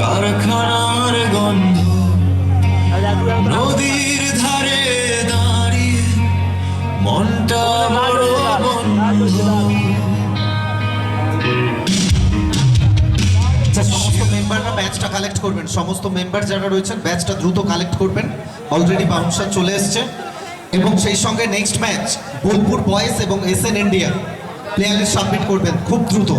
কারখানার গন্ধ নদীর ধারে দাঁড়িয়ে মনটা বড় সমস্ত মেম্বাররা ব্যাচটা কালেক্ট করবেন। সমস্ত মেম্বার যারা রয়েছেন ব্যাচটা দ্রুত কালেক্ট করবেন। অলরেডি বাউন্সার চলে এসছে। এবং সেই সঙ্গে নেক্সট ম্যাচ বোলপুর বয়েজ এবং এস এন ইন্ডিয়া প্লেয়ারে সাবমিট করবেন, খুব দ্রুত।